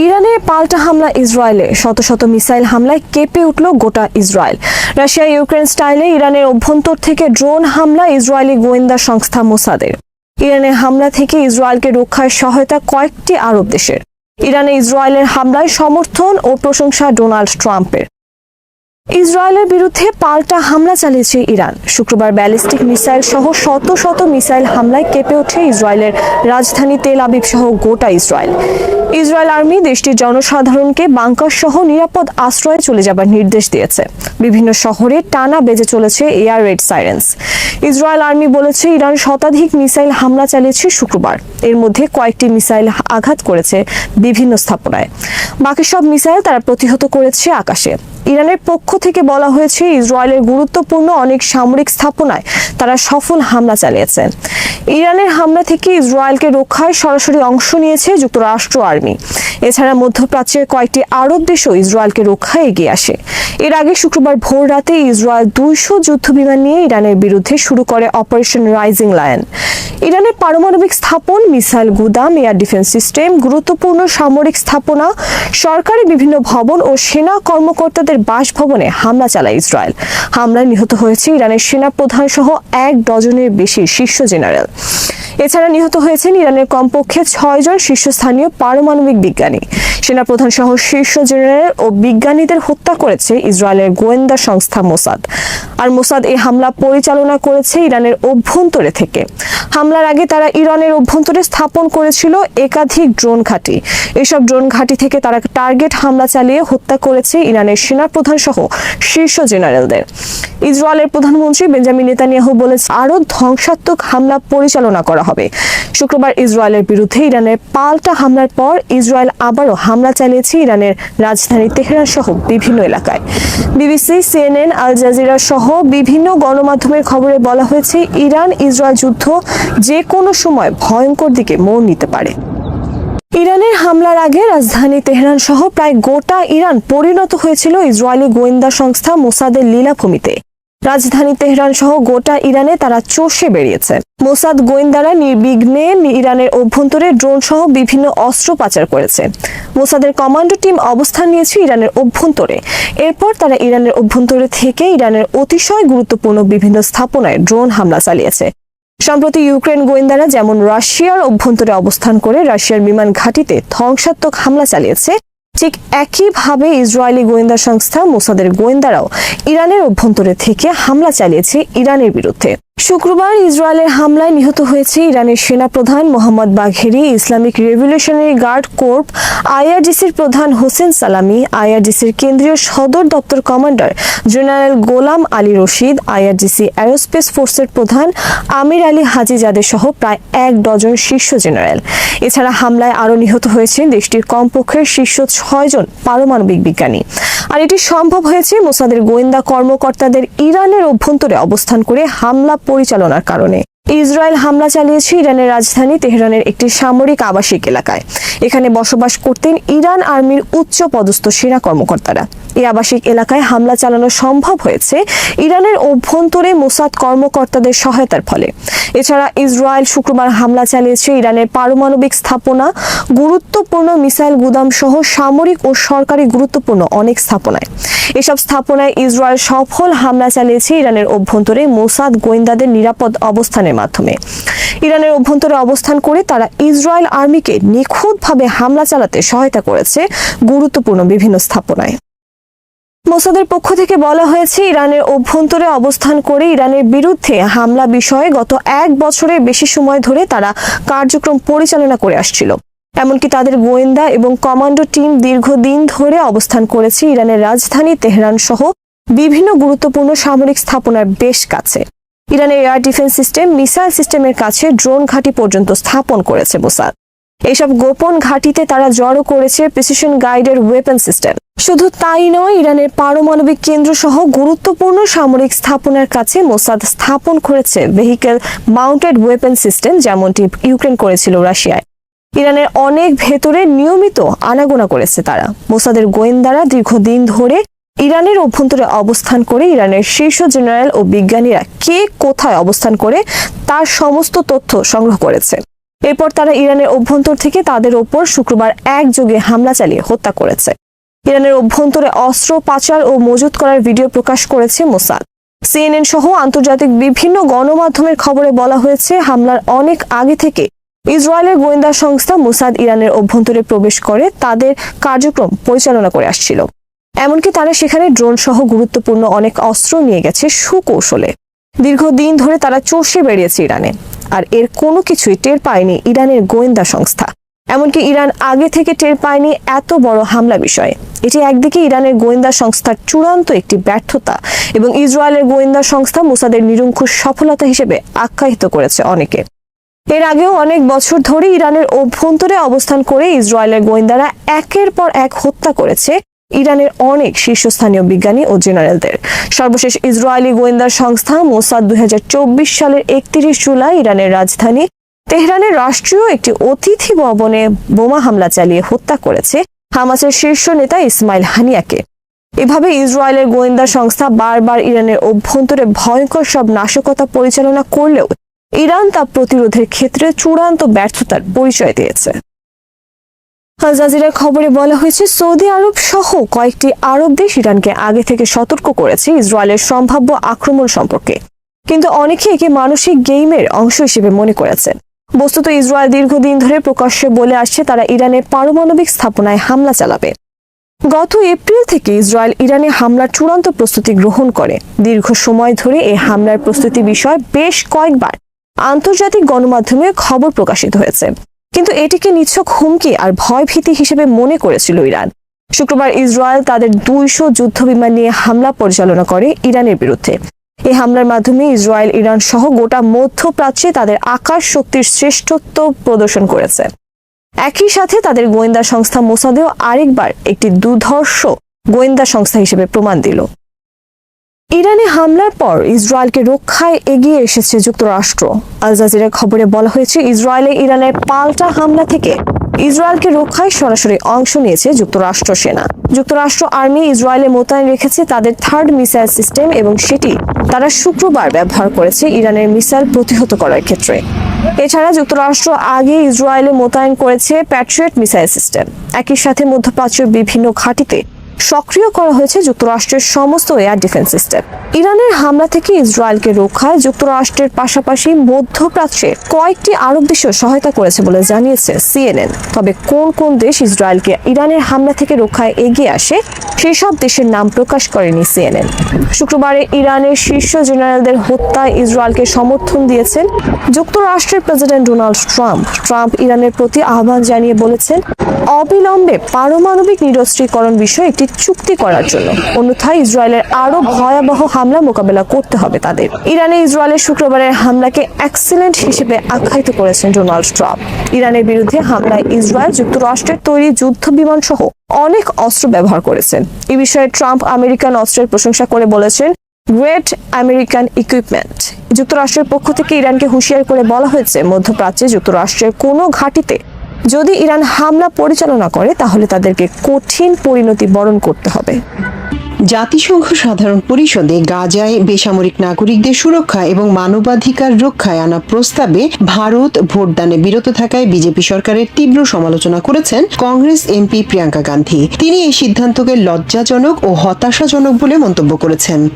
ইরানের পাল্টা হামলা ইসরায়েলে। শত শত মিসাইল হামলায় কেঁপে উঠল গোটা ইসরায়েল। রাশিয়া ইউক্রেন স্টাইলে ইরানের অভ্যন্তর থেকে ড্রোন হামলা ইসরায়েলি গোয়েন্দা সংস্থা মোসাদের। ইরানের হামলা থেকে ইসরায়েলকে রক্ষায় সহায়তা কয়েকটি আরব দেশের। ইরানে ইসরায়েলের হামলায় সমর্থন ও প্রশংসা ডোনাল্ড ট্রাম্পের। ইসরায়েলের বিরুদ্ধে পাল্টা হামলা চালিয়েছে ইরান। শুক্রবার ব্যালিস্টিক মিসাইল সহ শত শত মিসাইল হামলায় কেঁপে ওঠে ইসরায়েলের রাজধানী তেল আবিব সহ গোটা ইসরায়েল। ইসরায়েল আর্মি দেশটির জনসাধারণকে বাংকার সহ নিরাপদ আশ্রয়ে চলে যাবার নির্দেশ দিয়েছে। বিভিন্ন শহরে টানা বেজে চলেছে air raid sirens. Israel army বলেছে, ইরান শতাধিক মিসাইল হামলা চালিয়েছে শুক্রবার। এর মধ্যে কয়েকটি মিসাইল আঘাত করেছে বিভিন্ন স্থাপনায়। বাকি সব মিসাইল তারা প্রতিহত করেছে আকাশে। ইরানের পক্ষ থেকে বলা হয়েছে ইসরায়েলের গুরুত্বপূর্ণ অনেক সামরিক স্থাপনায় তারা সফল হামলা চালিয়েছে। ইরানের হামলা থেকে ইসরায়েলকে রক্ষায় সরাসরি অংশ নিয়েছে যুক্তরাষ্ট্র আর্মি। এছাড়া মধ্যপ্রাচ্যের কয়েকটি আরব দেশও ইসরায়েলকে রক্ষায় এগিয়ে আসে। এর আগে শুক্রবার ভোর রাতে ইসরায়েল দুইশো যুদ্ধবিমান নিয়ে ইরানের বিরুদ্ধে শুরু করে অপারেশন রাইজিং লায়ন। ইরানের পারমাণবিক স্থাপন, মিসাইল গুদাম, এয়ার ডিফেন্স সিস্টেম, গুরুত্বপূর্ণ সামরিক স্থাপনা, সরকারি বিভিন্ন ভবন ও সেনা কর্মকর্তাদের বাসভবনে হামলা চালায় ইসরায়েল। হামলায় নিহত হয়েছে ইরানের সেনা প্রধান সহ এক ডজনের বেশি শীর্ষ জেনারেল। এছাড়া নিহত হয়েছেন ইরানের কমপক্ষে ছয়জন শীর্ষস্থানীয় পারমাণবিক বিজ্ঞানী। সেনাপ্রধান সহ শীর্ষ জেনারেল ও বিজ্ঞানীদের হত্যা করেছে ইসরায়েলের গোয়েন্দা সংস্থা মোসাদ। আর মোসাদ এই হামলা পরিচালনা করেছে ইরানের অভ্যন্তরে থেকে। হামলার আগে তারা ইরানের অভ্যন্তরে স্থাপন করেছিল একাধিক ড্রোন ঘাঁটি। এসব ড্রোন ঘাঁটি থেকে তারা টার্গেট হামলা চালিয়ে হত্যা করেছে ইরানের সেনাপ্রধান সহ শীর্ষ জেনারেলদের। ইসরায়েলের প্রধানমন্ত্রী বেঞ্জামিন নেতানিয়াহু বলেছে আরও ধ্বংসাত্মক হামলা পরিচালনা করা হবে। শুক্রবার ইসরায়েলের বিরুদ্ধে ইরানের পাল্টা হামলার পর ইসরায়েল আবারও হামলা চালিয়েছে ইরানের রাজধানী তেহরান সহ বিভিন্ন এলাকায়। বিবিসি, সিএনএন, আল জাজিরা সহ বিভিন্ন গণমাধ্যমের খবরে বলা হয়েছে, ইরান ইসরায়েল যুদ্ধ যে কোনো সময় ভয়ঙ্কর দিকে মোড় নিতে পারে। ইরানের হামলার আগে রাজধানী তেহরান সহ প্রায় গোটা ইরান পরিণত হয়েছিল ইসরায়েলি গোয়েন্দা সংস্থা মোসাদের লীলাভূমিতে। রাজধানী তেহরান সহ গোটা ইরানে তারা চষে বেরিয়েছে। মোসাদ গোয়েন্দারা নির্বিঘ্নে ইরানের অভ্যন্তরে ড্রোন সহ বিভিন্ন অস্ত্র পাচার করেছে। মোসাদের কমান্ডো টিম অবস্থান নিয়েছে ইরানের অভ্যন্তরে। এরপর তারা ইরানের অভ্যন্তরে থেকে ইরানের অতিশয় গুরুত্বপূর্ণ বিভিন্ন স্থাপনায় ড্রোন হামলা চালিয়েছে। সম্প্রতি ইউক্রেন গোয়েন্দারা যেমন রাশিয়ার অভ্যন্তরে অবস্থান করে, রাশিয়ার বিমান ঘাঁটিতে ধ্বংসাত্মক হামলা চালিয়েছে ঠিক একইভাবে ইসরায়েলি গোয়েন্দা সংস্থা মোসাদের গোয়েন্দারাও ইরানের অভ্যন্তরে থেকে হামলা চালিয়েছে ইরানের বিরুদ্ধে। শুক্রবার ইসরায়েলের হামলায় নিহত হয়েছে ইরানের সেনাপ্রধান Mohammad Bagheri, Islamic revolutionary guard corps আইআরজিসির প্রধান হোসেন সালামি আইআরজিসির কেন্দ্রীয় সদর দপ্তর commander general Gholam Ali Rashid IRGC aerospace ফোর্সের প্রধান আমির আলী হাজি জাদে সহ প্রায় এক ডজন শীর্ষ জেনারেল। এছাড়া হামলায় আরও নিহত হয়েছেন দেশটির কমপক্ষে শীর্ষ ছয়জন পারমাণবিক বিজ্ঞানী। আর এটি সম্ভব হয়েছে মোসাদের গোয়েন্দা কর্মকর্তাদের ইরানের অভ্যন্তরে অবস্থান করে হামলা পরিচালনার কারণে। ইসরায়েল হামলা চালিয়েছে ইরানের রাজধানী তেহরানের একটি সামরিক আবাসিক এলাকায়। এখানে বসবাস করতেন ইরান আর্মির উচ্চ পদস্থ সেনা কর্মকর্তারা। এই আবাসিক এলাকায় হামলা চালানো সম্ভব হয়েছে ইরানের অভ্যন্তরে মোসাদ কর্মকর্তাদের সহায়তার ফলে। এছাড়া ইসরায়েল শুক্রবার হামলা চালিয়েছে ইরানের পারমাণবিক স্থাপনা, গুরুত্বপূর্ণ মিসাইল গুদাম সহ সামরিক ও সরকারি গুরুত্বপূর্ণ অনেক স্থাপনায়। এসব স্থাপনায় ইসরায়েল সফল হামলা চালিয়েছে ইরানের অভ্যন্তরে মোসাদ গোয়েন্দাদের নিরাপদ অবস্থানের মাধ্যমে। ইরানের অভ্যন্তরে অবস্থান করে তারা ইসরায়েল আর্মিকে নিখুঁতভাবে হামলা চালাতে সহায়তা করেছে গুরুত্বপূর্ণ বিভিন্ন স্থাপনায়। মোসাদের পক্ষ থেকে বলা হয়েছে, ইরানের অভ্যন্তরে অবস্থান করে ইরানের বিরুদ্ধে হামলা বিষয়ে গত এক বছরের বেশি সময় ধরে তারা কার্যক্রম পরিচালনা করে আসছিল। এমনকি তাদের গোয়েন্দা এবং কমান্ডো টিম দীর্ঘদিন ধরে অবস্থান করেছে ইরানের রাজধানী তেহরান সহ বিভিন্ন গুরুত্বপূর্ণ সামরিক স্থাপনার বেশ কাছে। ইরানের এয়ার ডিফেন্স সিস্টেম, মিসাইল সিস্টেমের কাছে ড্রোন ঘাঁটি পর্যন্ত স্থাপন করেছে মোসাদ। এসব গোপন ঘাঁটিতে তারা জড়ো করেছে প্রিসিশন গাইডের ওয়েপন সিস্টেম শুধু তাই নয়, ইরানের পারমাণবিক কেন্দ্র সহ গুরুত্বপূর্ণ সামরিক স্থাপনার কাছে মোসাদ স্থাপন করেছে ভেহিকেল মাউন্টেড ওয়েপন সিস্টেম যেমনটি ইউক্রেন করেছিল রাশিয়ায়। ইরানের অনেক ভেতরে নিয়মিত আনাগোনা করেছে তারা। মোসাদের গোয়েন্দারা দীর্ঘদিন ধরে ইরানের অভ্যন্তরে অবস্থান করে ইরানের শীর্ষ জেনারেল ও বিজ্ঞানীরা কে কোথায় অবস্থান করে তার সমস্ত তথ্য সংগ্রহ করেছে। এরপর তারা ইরানের অভ্যন্তর থেকে তাদের ওপর শুক্রবার একযোগে হামলা চালিয়ে হত্যা করেছে। ইরানের অভ্যন্তরে অস্ত্র, পাচার ও মজুত করার ভিডিও প্রকাশ করেছে মোসাদ। সিএনএন সহ আন্তর্জাতিক বিভিন্ন গণমাধ্যমের খবরে বলা হয়েছে, হামলার অনেক আগে থেকে ইসরায়েলের গোয়েন্দা সংস্থা মোসাদ ইরানের অভ্যন্তরে প্রবেশ করে তাদের কার্যক্রম পরিচালনা করে আসছিল। এমনকি তারা সেখানে ড্রোন সহ গুরুত্বপূর্ণ অনেক অস্ত্র নিয়ে গেছে সুকৌশলে। দীর্ঘদিন ধরে তারা চষে বেরিয়েছে ইরানে। আর এর কোনো কিছুই টের পায়নি ইরানের গোয়েন্দা সংস্থা। এমনকি ইরান আগে থেকে টের পায়নি এত বড় হামলা বিষয়ে। এটি একদিকে ইরানের গোয়েন্দা সংস্থার চূড়ান্ত একটি ব্যর্থতা এবং ইসরায়েলের গোয়েন্দা সংস্থা মুসাদের নিরঙ্কুশ সফলতা হিসেবে আখ্যায়িত করেছে অনেকে। এর আগেও অনেক বছর ধরে ইরানের অভ্যন্তরে অবস্থান করে ইসরায়েলের গোয়েন্দারা একের পর এক হত্যা করেছে ইরানের অনেক শীর্ষস্থানীয় বিজ্ঞানী ও জেনারেলদের। সর্বশেষ ইসরায়েলি গোয়েন্দা সংস্থা মোসাদ দুই হাজার চব্বিশ সালের একত্রিশ জুলাই ইরানের রাজধানী তেহরানের রাষ্ট্রীয় একটি অতিথি ভবনে বোমা হামলা চালিয়ে হত্যা করেছে হামাসের শীর্ষ নেতা ইসমাইল হানিয়াকে। এভাবে ইসরায়েলের গোয়েন্দা সংস্থা বারবার ইরানের অভ্যন্তরে ভয়ঙ্কর সব নাশকতা পরিচালনা করলেও ইরান তা প্রতিরোধের ক্ষেত্রে চূড়ান্ত ব্যর্থতার পরিচয় দিয়েছে। আল জাজিরার খবরে বলা হয়েছে, সৌদি আরব সহ কয়েকটি আরব দেশ ইরানকে আগে থেকে সতর্ক করেছে ইসরায়েলের সম্ভাব্য আক্রমণ সম্পর্কে। কিন্তু অনেকে একে মানসিক গেইমের অংশ হিসেবে মনে করেছে। বস্তুত ইসরায়েল দীর্ঘদিন ধরে প্রকাশ্যে বলে আসছে, তারা ইরানের পারমাণবিক স্থাপনায় হামলা চালাবে। গত এপ্রিল থেকে ইসরায়েল ইরানে হামলার চূড়ান্ত প্রস্তুতি গ্রহণ করে। দীর্ঘ সময় ধরে এই হামলার প্রস্তুতি বিষয়ে বেশ কয়েকবার আন্তর্জাতিক গণমাধ্যমে খবর প্রকাশিত হয়েছে। কিন্তু এটিকে নিছক হুমকি আর ভয়ভীতি হিসেবে মনে করেছিল ইরান। শুক্রবার ইসরায়েল তাদের দুইশো যুদ্ধবিমান নিয়ে হামলা পরিচালনা করে ইরানের বিরুদ্ধে। এই হামলার মাধ্যমে ইসরায়েল, ইরান সহ গোটা মধ্যপ্রাচ্যে তাদের আকাশ শক্তির শ্রেষ্ঠত্ব প্রদর্শন করেছে। একই সাথে তাদের গোয়েন্দা সংস্থা মোসাদেও আরেকবার একটি দুধর্ষ গোয়েন্দা সংস্থা হিসেবে প্রমাণ দিল। ইরানে হামলার পর ইসরায়েলকে রক্ষায় এগিয়ে এসেছে যুক্তরাষ্ট্র। আল জাজিরার খবরে বলা হয়েছে, ইসরায়েলে ইরানের পাল্টা হামলা থেকে ইসরায়েলকে রক্ষায় সরাসরি অংশ নিয়েছে যুক্তরাষ্ট্র সেনা। যুক্তরাষ্ট্র আর্মি ইসরায়েলে মোতায়েন রেখেছে তাদের থার্ড মিসাইল সিস্টেম এবং সেটি তারা শুক্রবার ব্যবহার করেছে ইরানের মিসাইল প্রতিহত করার ক্ষেত্রে। এছাড়া যুক্তরাষ্ট্র আগে ইসরায়েলে মোতায়েন করেছে প্যাট্রিয়ট মিসাইল সিস্টেম। একই সাথে মধ্যপ্রাচ্যের বিভিন্ন ঘাঁটিতে সক্রিয় করা হয়েছে যুক্তরাষ্ট্রের সমস্ত এয়ার ডিফেন্স সিস্টেম। ইরানের হামলা থেকে ইসরায়েলকে রক্ষায় যুক্তরাষ্ট্রের পাশাপাশি মধ্যপ্রাচ্যে কয়েকটি আরব দেশও সহায়তা করেছে বলে জানিয়েছে সিএনএন। তবে কোন কোন দেশ ইসরায়েলকে ইরানের হামলা থেকে রক্ষায় এগিয়ে আসে, সেসব দেশের নাম প্রকাশ করেনি সিএনএন। শুক্রবারে ইরানের শীর্ষ জেনারেলদের হত্যায় ইসরায়েলকে সমর্থন দিয়েছেন যুক্তরাষ্ট্রের প্রেসিডেন্ট ডোনাল্ড ট্রাম্প। ট্রাম্প ইরানের প্রতি আহ্বান জানিয়ে বলেছেন, অবিলম্বে পারমাণবিক নিরস্ত্রীকরণ বিষয়ে একটি চুক্তি করার জন্য। অন্যথায় ইসরায়েলের আরও ভয়াবহ হামলা মোকাবেলা করতে হবে তাদের। ইরানে ইসরায়েলের শুক্রবারের হামলাকে অ্যাক্সিলেন্ট হিসেবে আখ্যায়িত করেছেন ডোনাল্ড ট্রাম্প। ইরানের বিরুদ্ধে হামলায় ইসরায়েল যুক্তরাষ্ট্রের তৈরি যুদ্ধ বিমান সহ অনেক অস্ত্র ব্যবহার করেছেন। এ বিষয়ে ট্রাম্প আমেরিকান অস্ত্রের প্রশংসা করে বলেছেন গ্রেট আমেরিকান ইকুইপমেন্ট যুক্তরাষ্ট্রের পক্ষ থেকে ইরানকে হুঁশিয়ার করে বলা হয়েছে, মধ্যপ্রাচ্যে যুক্তরাষ্ট্রের কোনো ঘাঁটিতে যদি ইরান হামলা পরিচালনা করে, তাহলে তাদেরকে কঠিন পরিণতি বরণ করতে হবে। জাতিসংঘ সাধারণ পরিষদে গাজায় বেসামরিক নাগরিকদের সুরক্ষা এবং মানবাধিকার রক্ষায় আনা প্রস্তাবে ভারত ভোটদানে বিরত থাকায় বিজেপি সরকারের তীব্র সমালোচনা করেছেন কংগ্রেস এমপি প্রিয়াঙ্কা গান্ধী। তিনি এই সিদ্ধান্তকে লজ্জাজনক ও হতাশাজনক বলে মন্তব্য করেছেন।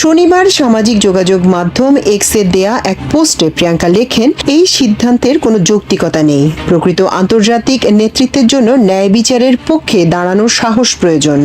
শনিবার সামাজিক যোগাযোগ মাধ্যম এক্সের দেয়া এক পোস্টে প্রিয়াঙ্কা লেখেন, এই সিদ্ধান্তের কোনো যৌক্তিকতা নেই। প্রকৃত আন্তর্জাতিক নেতৃত্বের জন্য ন্যায় বিচারের পক্ষে দাঁড়ানোর সাহস প্রয়োজন।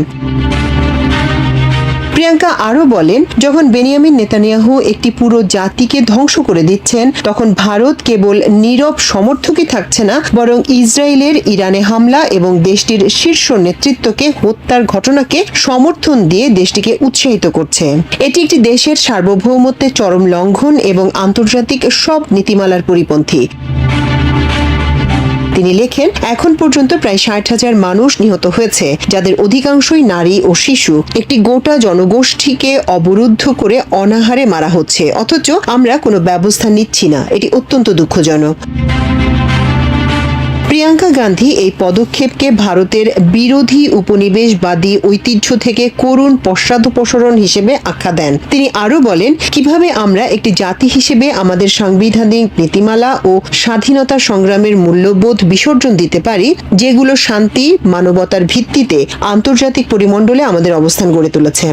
প্রিয়াঙ্কা আরও বলেন, যখন বেনিয়ামিন নেতানিয়াহু একটি পুরো জাতিকে ধ্বংস করে দিচ্ছেন, তখন ভারত কেবল নীরব সমর্থকই থাকছে না, বরং ইসরায়েলের ইরানে হামলা এবং দেশটির শীর্ষ নেতৃত্বকে হত্যার ঘটনাকে সমর্থন দিয়ে দেশটিকে উৎসাহিত করছে। এটি একটি দেশের সার্বভৌমত্বের চরম লঙ্ঘন এবং আন্তর্জাতিক সব নীতিমালার পরিপন্থী। তিনি লেখেন, এখন পর্যন্ত প্রায় ষাট হাজার মানুষ নিহত হয়েছে, যাদের অধিকাংশই নারী ও শিশু। একটি গোটা জনগোষ্ঠীকে অবরুদ্ধ করে অনাহারে মারা হচ্ছে। অথচ আমরা কোনো ব্যবস্থা নিচ্ছি না। এটি অত্যন্ত দুঃখজনক। প্রিয়াঙ্কা গান্ধী এই পদক্ষেপকে ভারতের বিরোধী উপনিবেশবাদী ঐতিহ্য থেকে করুণ পশ্চাদপসরণ হিসেবে আখ্যা দেন। তিনি আরও বলেন, কীভাবে আমরা একটি জাতি হিসেবে আমাদের সাংবিধানিক নীতিমালা ও স্বাধীনতা সংগ্রামের মূল্যবোধ বিসর্জন দিতে পারি, যেগুলো শান্তি, মানবতার ভিত্তিতে আন্তর্জাতিক পরিমণ্ডলে আমাদের অবস্থান গড়ে তুলেছে?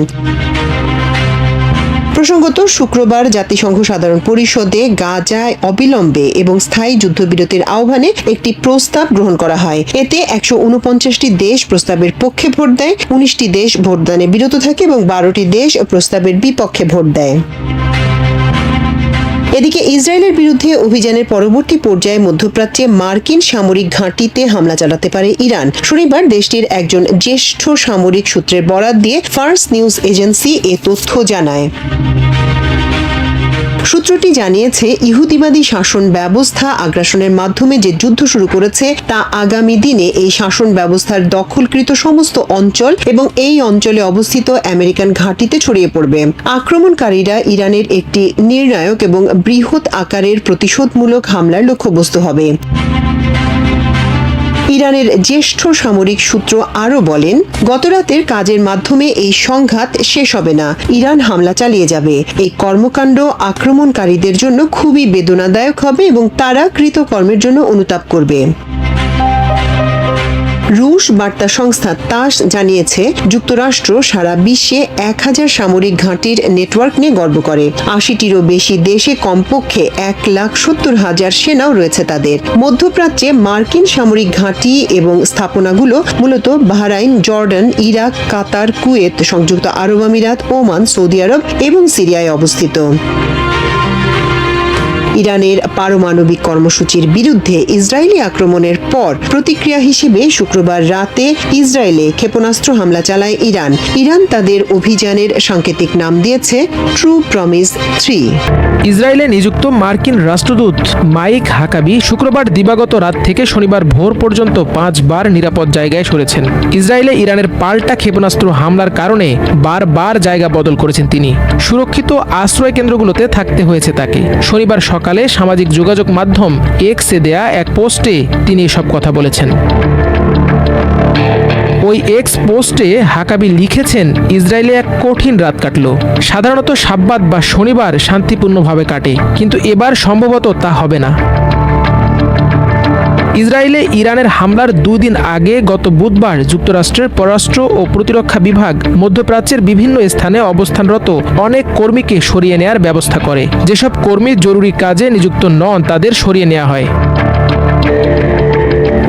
প্রসঙ্গত, শুক্রবার জাতিসংঘ সাধারণ পরিষদে গাজায় অবিলম্বে এবং স্থায়ী যুদ্ধবিরতির আহ্বানে একটি প্রস্তাব গ্রহণ করা হয়। এতে একশো উনপঞ্চাশটি দেশ প্রস্তাবের পক্ষে ভোট দেয়, উনিশটি দেশ ভোটদানে বিরত থাকে এবং বারোটি দেশ প্রস্তাবের বিপক্ষে ভোট দেয়। এদিকে ইসরায়েলের বিরুদ্ধে অভিযানের পরবর্তী পর্যায়ে মধ্যপ্রাচ্যে মার্কিন সামরিক ঘাঁটিতে হামলা চালাতে পারে ইরান। শনিবার দেশটির একজন জ্যেষ্ঠ সামরিক সূত্রের বরাত দিয়ে ফার্স নিউজ এজেন্সি এ তথ্য জানায়। সূত্রটি জানিয়েছে, ইহুদিবাদী শাসন ব্যবস্থা আগ্রাসনের মাধ্যমে যে যুদ্ধ শুরু করেছে, তা আগামী দিনে এই শাসন ব্যবস্থার দখলকৃত সমস্ত অঞ্চল এবং এই অঞ্চলে অবস্থিত আমেরিকান ঘাঁটিতে ছড়িয়ে পড়বে। আক্রমণকারীরা ইরানের একটি নির্ণায়ক এবং বৃহৎ আকারের প্রতিশোধমূলক হামলার লক্ষ্যবস্তু হবে। ইরানের জ্যেষ্ঠ সামরিক সূত্র আরও বলেন, গতরাতের কাজের মাধ্যমে এই সংঘাত শেষ হবে না, ইরান হামলা চালিয়ে যাবে। এই কর্মকাণ্ড আক্রমণকারীদের জন্য খুবই বেদনাদায়ক হবে এবং তারা কৃতকর্মের জন্য অনুতাপ করবে। রুশ বার্তা সংস্থা তাস জানিয়েছে, যুক্তরাষ্ট্র সারা বিশ্বে এক হাজার সামরিক ঘাঁটির নেটওয়ার্ক নিয়ে গর্ব করে। আশিটিরও বেশি দেশে কমপক্ষে এক লাখ সত্তর হাজার সেনাও রয়েছে তাদের। মধ্যপ্রাচ্যে মার্কিন সামরিক ঘাঁটি এবং স্থাপনাগুলো মূলত Bahrain, Jordan, Iraq, Qatar, Kuwait, সংযুক্ত আরব আমিরাত, ওমান, সৌদি আরব এবং সিরিয়ায় অবস্থিত। ইরানের পারমাণবিক কর্মসূচির বিরুদ্ধে ইসরায়েলি আক্রমণের পর প্রতিক্রিয়া হিসেবে শুক্রবার রাতে ইসরায়েলে ক্ষেপণাস্ত্র হামলা চালায় ইরান। ইরান তাদের অভিযানের সাংকেতিক নাম দিয়েছে ট্রু প্রমিস থ্রি ইসরায়েলে নিযুক্ত মার্কিন রাষ্ট্রদূত মাইক হাকাবি শুক্রবার দিবাগত রাত থেকে শনিবার ভোর পর্যন্ত পাঁচবার নিরাপদ জায়গায় সরেছেন। ইসরায়েলে ইরানের পাল্টা ক্ষেপণাস্ত্র হামলার কারণে বারবার জায়গা বদল করেছেন তিনি। সুরক্ষিত আশ্রয় কেন্দ্রগুলোতে থাকতে হয়েছে তাকে। শনিবার সকালে সামাজিক যোগাযোগ মাধ্যম এক্সে দেয়া এক পোস্টে তিনি এসব কথা বলেছেন। ওই এক্স পোস্টে হাকাবি লিখেছেন, ইসরায়েলে এক কঠিন রাত কাটল। সাধারণত সাব্বাদ বা শনিবার শান্তিপূর্ণভাবে কাটে, কিন্তু এবার সম্ভবত তা হবে না। ইসরায়েলে ইরানের হামলার দুই দিন আগে গত বুধবার যুক্তরাষ্ট্রের পররাষ্ট্র ও প্রতিরক্ষা বিভাগ মধ্যপ্রাচ্যের বিভিন্ন স্থানে অবস্থানরত অনেক কর্মীকে সরিয়ে নেয়ার ব্যবস্থা করে। যেসব কর্মী জরুরি কাজে নিযুক্ত নন, তাদের সরিয়ে নেওয়া হয়।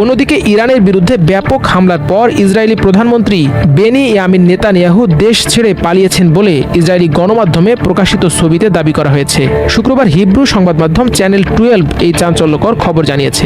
অন্যদিকে ইরানের বিরুদ্ধে ব্যাপক হামলার পর ইসরায়েলি প্রধানমন্ত্রী বেনি ইয়ামিন নেতানিয়াহু দেশ ছেড়ে পালিয়েছেন বলে ইসরায়েলি গণমাধ্যমে প্রকাশিত ছবিতে দাবি করা হয়েছে। শুক্রবার হিব্রু সংবাদ মাধ্যম চ্যানেল টুয়েলভ এই চাঞ্চল্যকর খবর জানিয়েছে।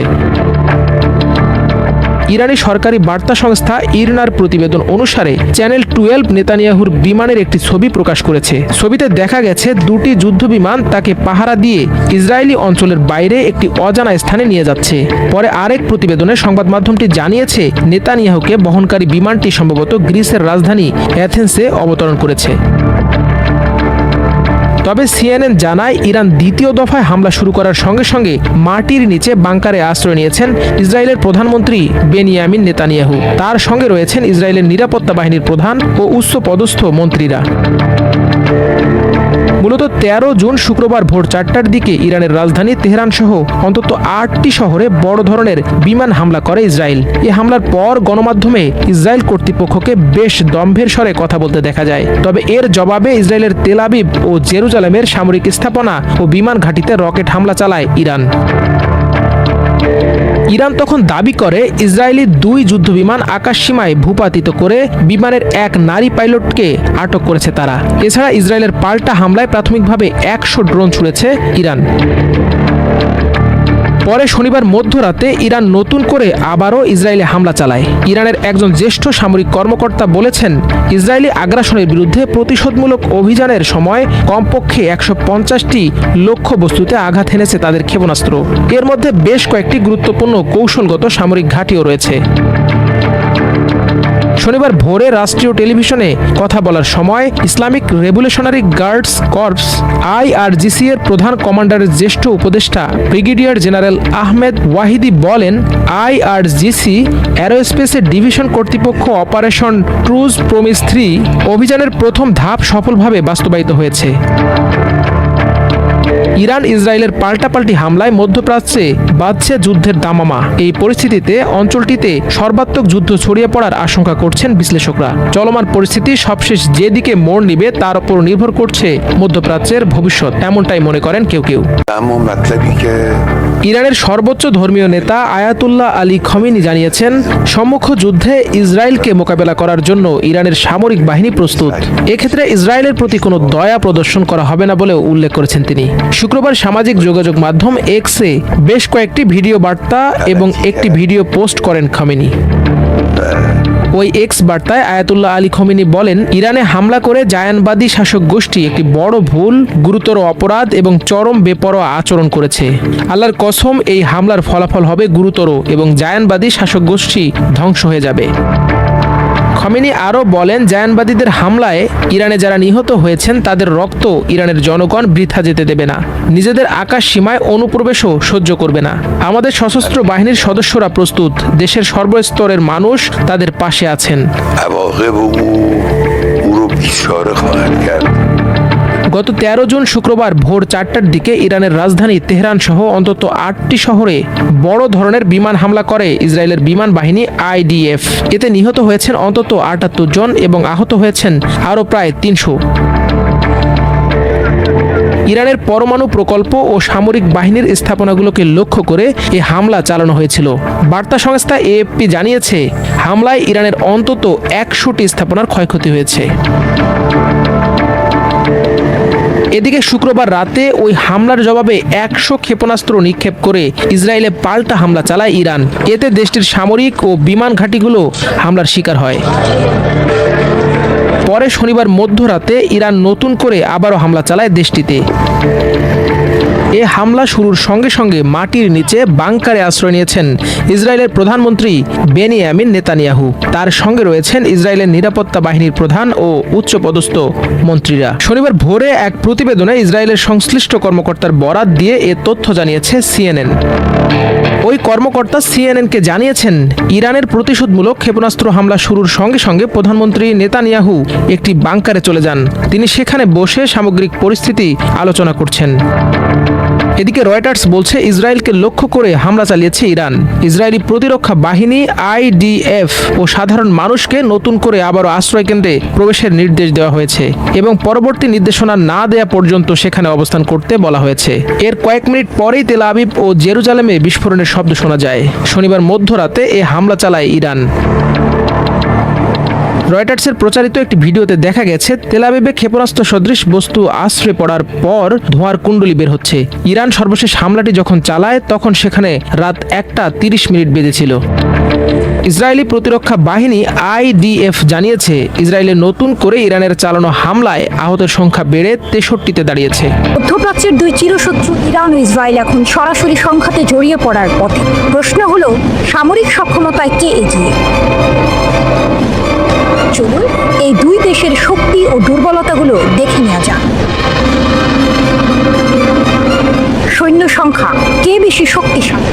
ইরানি সরকারি বার্তা সংস্থা ইরনার প্রতিবেদন অনুসারে চ্যানেল টুয়েলভ নেতানিয়াহুর বিমানের একটি ছবি প্রকাশ করেছে। ছবিতে দেখা গেছে, দুটি যুদ্ধ বিমান তাকে পাহারা দিয়ে ইসরায়েলি অঞ্চলের বাইরে একটি অজানা স্থানে নিয়ে যাচ্ছে। পরে আরেক প্রতিবেদনে সংবাদ মাধ্যমটি জানিয়েছে, নেতানিয়াহুকে বহনকারী বিমানটি সম্ভবত গ্রিসের রাজধানী অ্যাথেন্সে অবতরণ করেছে। তবে সিএনএন জানায় ইরান দ্বিতীয় দফায় হামলা শুরু করার সঙ্গে সঙ্গে মাটির নিচে বাংকারে আশ্রয় নিয়েছেন ইসরায়েলের প্রধানমন্ত্রী বেনিয়ামিন নেতানিয়াহু। তার সঙ্গে রয়েছেন ইসরায়েলের নিরাপত্তা বাহিনীর প্রধান ও উচ্চ পদস্থ মন্ত্রীরা। মূলত তেরো জুন শুক্রবার ভোর চারটার দিকে ইরানের রাজধানী তেহরান সহ অন্তত আটটি শহরে বড় ধরনের বিমান হামলা করে ইসরায়েল। এ হামলার পর গণমাধ্যমে ইসরায়েল কর্তৃপক্ষকে বেশ দম্ভের স্বরে কথা বলতে দেখা যায়। তবে এর জবাবে ইসরায়েলের তেলাবিব ও জেরুজালেমের সামরিক স্থাপনা ও বিমান ঘাঁটিতে রকেট হামলা চালায় ইরান। ইরান তখন দাবি করে ইসরায়েলি দুই যুদ্ধবিমান আকাশসীমায় ভূপাতিত করে বিমানের এক নারী পাইলটকে আটক করেছে তারা। এছাড়া ইসরায়েলের পাল্টা হামলায় প্রাথমিকভাবে একশো ড্রোন ছুড়েছে ইরান। পরে শনিবার মধ্যরাতে ইরান নতুন করে আবারও ইসরায়েলে হামলা চালায়। ইরানের একজন জ্যেষ্ঠ সামরিক কর্মকর্তা বলেছেন, ইসরায়েলি আগ্রাসনের বিরুদ্ধে প্রতিশোধমূলক অভিযানের সময় কমপক্ষে একশো পঞ্চাশটি লক্ষ্য বস্তুতে আঘাত হেনেছে তাদের ক্ষেপণাস্ত্র। এর মধ্যে বেশ কয়েকটি গুরুত্বপূর্ণ কৌশলগত সামরিক ঘাঁটিও রয়েছে। শনিবার ভোরে রাষ্ট্রীয় টেলিভিশনে কথা বলার সময় Islamic revolutionary guards corps IRGC এর প্রধান কমান্ডারের জ্যেষ্ঠ উপদেষ্টা ব্রিগেডিয়ার জেনারেল আহমেদ ওয়াহিদি বলেন, আইআরজিসি অ্যারোস্পেসের ডিভিশন কর্তৃপক্ষ অপারেশন ক্রুজ প্রমিস থ্রি অভিযানের প্রথম ধাপ সফলভাবে বাস্তবায়িত হয়েছে। ইরান ইসরায়েলের পাল্টাপাল্টি হামলায় মধ্যপ্রাচ্যে বাঁধছে যুদ্ধের দামামা। এই পরিস্থিতিতে অঞ্চলটিতে সর্বাত্মক যুদ্ধ ছড়িয়ে পড়ার আশঙ্কা করছেন বিশ্লেষকরা। চলমান পরিস্থিতি সবশেষ যেদিকে মোড় নিবে, তার উপর নির্ভর করছে মধ্যপ্রাচ্যের ভবিষ্যৎ, এমনটাই মনে করেন কেউ কেউ। ইরানের সর্বোচ্চ ধর্মীয় নেতা আয়াতুল্লাহ আলী খমিনি জানিয়েছেন, সম্মুখ যুদ্ধে ইসরায়েলকে মোকাবেলা করার জন্য ইরানের সামরিক বাহিনী প্রস্তুত। এক্ষেত্রে ইসরায়েলের প্রতি কোনো দয়া প্রদর্শন করা হবে না বলেও উল্লেখ করেছেন তিনি। শুক্রবার সামাজিক যোগাযোগ মাধ্যম এক্সে বেশ কয়েকটি ভিডিও বার্তা এবং একটি ভিডিও পোস্ট করেন খমিনি। ওই এক্স বার্তায় আয়াতুল্লাহ আলী খমিনি বলেন, ইরানে হামলা করে জায়ানবাদী শাসক গোষ্ঠী একটি বড় ভুল, গুরুতর অপরাধ এবং চরম বেপরোয়া আচরণ করেছে। আল্লাহর কসম, এই হামলার ফলাফল হবে গুরুতর এবং জায়ানবাদী শাসক গোষ্ঠী ধ্বংস হয়ে যাবে। খমিনি আরও বলেন, জায়ানবাদীদের হামলায় ইরানে যারা নিহত হয়েছেন, তাদের রক্ত ইরানের জনগণ বৃথা যেতে দেবে না। নিজেদের আকাশ সীমায় অনুপ্রবেশও সহ্য করবে না। আমাদের সশস্ত্র বাহিনীর সদস্যরা প্রস্তুত। দেশের সর্বস্তরের মানুষ তাদের পাশে আছেন। গত তেরো জুন শুক্রবার ভোর চারটার দিকে ইরানের রাজধানী তেহরান সহ অন্তত আটটি শহরে বড় ধরনের বিমান হামলা করে ইসরায়েলের বিমান বাহিনী আইডিএফ। এতে নিহত হয়েছেন অন্তত আটাত্তর জন এবং আহত হয়েছেন আরও প্রায় তিনশো। ইরানের পরমাণু প্রকল্প ও সামরিক বাহিনীর স্থাপনাগুলোকে লক্ষ্য করে এই হামলা চালানো হয়েছিল। বার্তা সংস্থা এএফপি জানিয়েছে, হামলায় ইরানের অন্তত একশোটি স্থাপনার ক্ষয়ক্ষতি হয়েছে। এদিকে শুক্রবার রাতে ওই হামলার জবাবে একশো ক্ষেপণাস্ত্র নিক্ষেপ করে ইসরায়েলে পাল্টা হামলা চালায় ইরান। এতে দেশটির সামরিক ও বিমান ঘাঁটিগুলো হামলার শিকার হয়। পরে শনিবার মধ্যরাতে ইরান নতুন করে আবারও হামলা চালায় দেশটিতে। এ হামলা শুরুর সঙ্গে সঙ্গে মাটির নিচে বাংকারে আশ্রয় নিয়েছেন ইসরায়েলের প্রধানমন্ত্রী বেনিয়ামিন নেতানিয়াহু। তার সঙ্গে রয়েছেন ইসরায়েলের নিরাপত্তা বাহিনীর প্রধান ও উচ্চপদস্থ মন্ত্রীরা। শনিবার ভোরে এক প্রতিবেদনে ইসরায়েলের সংশ্লিষ্ট কর্মকর্তার বরাত দিয়ে এ তথ্য জানিয়েছে সিএনএন। ওই কর্মকর্তা সিএনএনকে জানিয়েছেন, ইরানের প্রতিশোধমূলক ক্ষেপণাস্ত্র হামলা শুরুর সঙ্গে সঙ্গে প্রধানমন্ত্রী নেতানিয়াহু একটি বাংকারে চলে যান। তিনি সেখানে বসে সামগ্রিক পরিস্থিতি আলোচনা করছেন। এদিকে রয়টার্স বলছে, ইসরায়েলকে লক্ষ্য করে হামলা চালিয়েছে ইরান। ইসরায়েলি প্রতিরক্ষা বাহিনী, আইডিএফ ও সাধারণ মানুষকে নতুন করে আবারও আশ্রয়কেন্দ্রে প্রবেশের নির্দেশ দেওয়া হয়েছে এবং পরবর্তী নির্দেশনা না দেয়া পর্যন্ত সেখানে অবস্থান করতে বলা হয়েছে। এর কয়েক মিনিট পরেই তেল আবিব ও জেরুজালেমে বিস্ফোরণের শব্দ শোনা যায়। শনিবার মধ্যরাতে এ হামলা চালায় ইরান। রয়টার্সের প্রচারিত একটি ভিডিওতে দেখা গেছে তেলাবিবে ক্ষেপণাস্ত্র সদৃশ বস্তু আশ্রয় পড়ার পর ধোঁয়ার কুণ্ডলি বের হচ্ছে। ইরান সর্বশেষ হামলাটি যখন চালায়, তখন সেখানে রাত একটা তিরিশ মিনিট বেজেছিল। ইসরায়েলি প্রতিরক্ষা বাহিনী আইডিএফ জানিয়েছে ইসরায়েলের নতুন করে ইরানের চালানো হামলায় আহতের সংখ্যা বেড়ে তেষট্টিতে দাঁড়িয়েছে। মধ্যপ্রাচ্যের দুই চিরশত্রু ইরান ও ইসরায়েল এখন সরাসরি সংঘাতে জড়িয়ে পড়ার পথে। প্রশ্ন হলো, সামরিক সক্ষমতায় কে এগিয়ে? চলুন, এই দুই দেশের শক্তি ও দুর্বলতাগুলো দেখে নেওয়া যাক। সৈন্য সংখ্যা কে বেশি শক্তিশালী?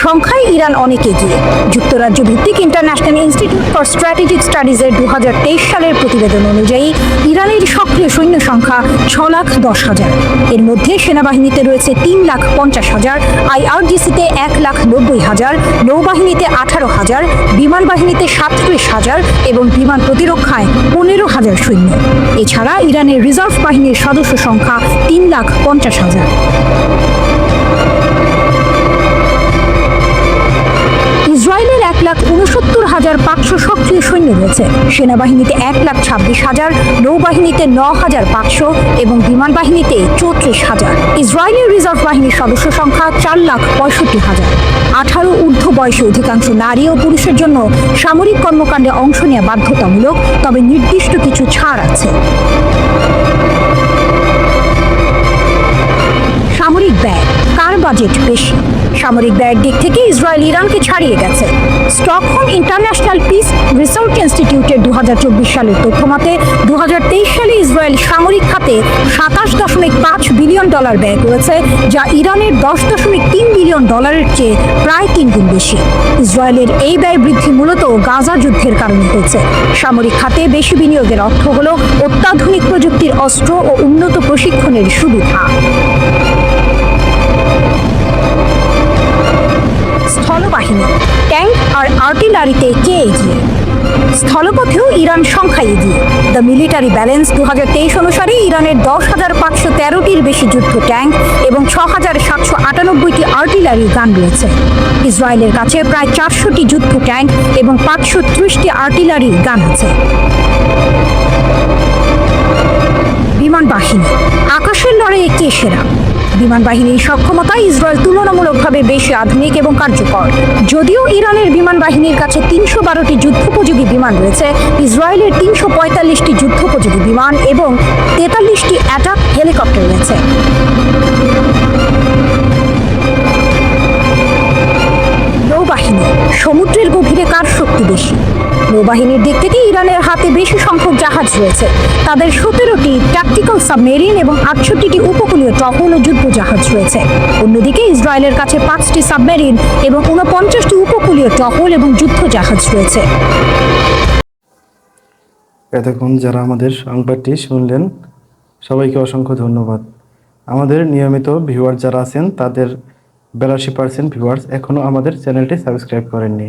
সংখ্যায় ইরান অনেক এগিয়ে। যুক্তরাজ্য ভিত্তিক ইন্টারন্যাশনাল ইনস্টিটিউট ফর স্ট্র্যাটেজিক স্টাডিজের দু হাজার তেইশ সালের প্রতিবেদন অনুযায়ী, ইরানের সক্রিয় সৈন্য সংখ্যা ছ লাখ দশ হাজার। এর মধ্যে সেনাবাহিনীতে রয়েছে তিন লাখ পঞ্চাশ হাজার, আইআরজিসিতে এক লাখ নব্বই হাজার, নৌবাহিনীতে আঠারো হাজার বিমান বাহিনীতে সাতত্রিশ হাজার এবং বিমান প্রতিরক্ষায় পনেরো হাজার সৈন্য। এছাড়া ইরানের রিজার্ভ বাহিনীর সদস্য সংখ্যা তিন লাখ পঞ্চাশ হাজার। ইসরায়েলের এক লাখ উনসত্তর হাজার পাঁচশো সক্রিয় সৈন্য রয়েছে। সেনাবাহিনীতে এক লাখ ছাব্বিশ হাজার, নৌবাহিনীতে ন হাজার পাঁচশো এবং বিমান বাহিনীতে চৌত্রিশ হাজার। ইসরায়েলের রিজার্ভ বাহিনীর সদস্য সংখ্যা চার লাখ পঁয়ষট্টি হাজার। আঠারো ঊর্ধ্ব বয়সে অধিকাংশ নারী ও পুরুষের জন্য সামরিক কর্মকাণ্ডে অংশ নেওয়া বাধ্যতামূলক, তবে নির্দিষ্ট কিছু ছাড় আছে। সামরিক ব্যয়, কার বাজেট বেশি? সামরিক ব্যয়ের দিক থেকে ইসরায়েল ইরানকে ছাড়িয়ে গেছে। স্টকহোম ইন্টারন্যাশনাল পিস রিসার্চ ইনস্টিটিউটের দু হাজার চব্বিশ সালের তথ্য মতে দু সালে ইসরায়েল সামরিক খাতে সাতাশ দশমিক পাঁচ বিলিয়ন ডলার ব্যয় করেছে, যা ইরানের দশ দশমিক তিন বিলিয়ন ডলারের চেয়ে প্রায় তিন গুণ বেশি। ইসরায়েলের এই ব্যয় বৃদ্ধি মূলত গাজা যুদ্ধের কারণে হয়েছে। সামরিক খাতে বেশি বিনিয়োগের অর্থ হল অত্যাধুনিক প্রযুক্তির অস্ত্র ও উন্নত প্রশিক্ষণের সুবিধা। স্থলবাহিনী, ট্যাঙ্ক আর আর্টিলারিতে কে এগিয়ে? স্থলপথেও ইরান সংখ্যায় এগিয়ে। দ্য মিলিটারি ব্যালেন্স দু হাজার তেইশ অনুসারে ইরানের দশ হাজার পাঁচশো তেরোটির বেশি যুদ্ধ ট্যাঙ্ক এবং ছ হাজার সাতশো আটানব্বইটি আর্টিলারি গান রয়েছে। ইসরায়েলের কাছে প্রায় চারশোটি যুদ্ধ ট্যাঙ্ক এবং পাঁচশো ত্রিশটি আর্টিলারি গান আছে। বিমান বাহিনী, আকাশের লড়াইয়ে কে সেরা? বিমান বাহিনীর সক্ষমতা ইসরায়েল তুলনামূলকভাবে বেশি আধুনিক এবং কার্যকর। যদিও ইরানের বিমান বাহিনীর কাছে তিনশো বারোটি যুদ্ধোপযোগী বিমান রয়েছে, ইসরায়েলের তিনশো পঁয়তাল্লিশটি যুদ্ধোপযোগী বিমান এবং তেতাল্লিশটি অ্যাটাক হেলিকপ্টার রয়েছে। নৌবাহিনী, সমুদ্রের নৌবাহিনীর দিক থেকে ইরানের হাতে বেশি সংখ্যক জাহাজ রয়েছে। তাদের সতেরোটি ট্যাকটিক্যাল সাবমেরিন এবং আটষট্টিটি উপকূলীয় টহল ও যুদ্ধ জাহাজ রয়েছে। অন্যদিকে ইসরায়েলের কাছে পাঁচটি সাবমেরিন এবং উনপঞ্চাশটি উপকূলীয় টহল এবং যুদ্ধ জাহাজ রয়েছে। এতক্ষণ যারা আমাদের সংবাদটি শুনলেন, সবাইকে অসংখ্য ধন্যবাদ। আমাদের নিয়মিত ভিউয়ার যারা আছেন, তাদের বিরাশি পার্সেন্ট ভিউয়ার্স এখনও আমাদের চ্যানেলটি সাবস্ক্রাইব করেননি।